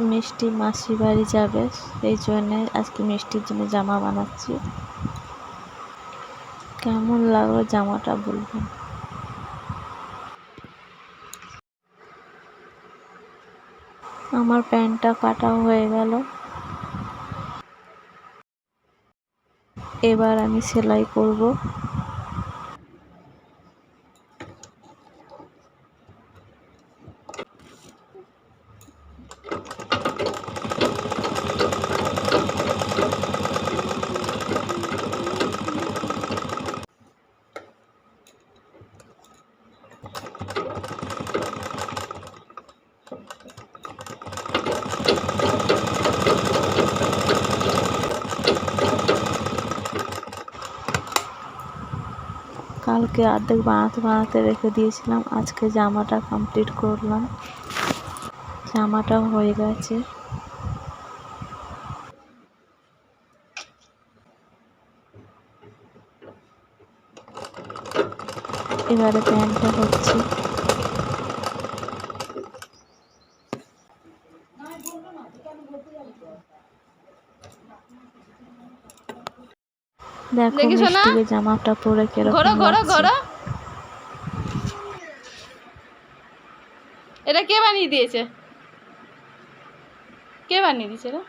মিষ্টি মাসি বাড়ি যাবে, সেই জন্যে আজকে মিষ্টির জন্য জামা বানাচ্ছি। কেমন লাগল জামাটা বলবেন? আমার প্যান্টটা কাটাও হয়ে গেল। এবার আমি সেলাই করব। কালকে অর্ধেক বানাতে বানাতে রেখে দিয়েছিলাম। আজকে জামাটা কমপ্লিট করলাম। জামাটা হয়ে গেছে। এবারে প্যান্টটা হচ্ছে। দেখো মিষ্টিকে জামাটা পরে কীরকম ঘোরো ঘোরো ঘোরো। এটা কে বানিয়ে দিয়েছে? কে বানিয়ে দিয়েছে এটা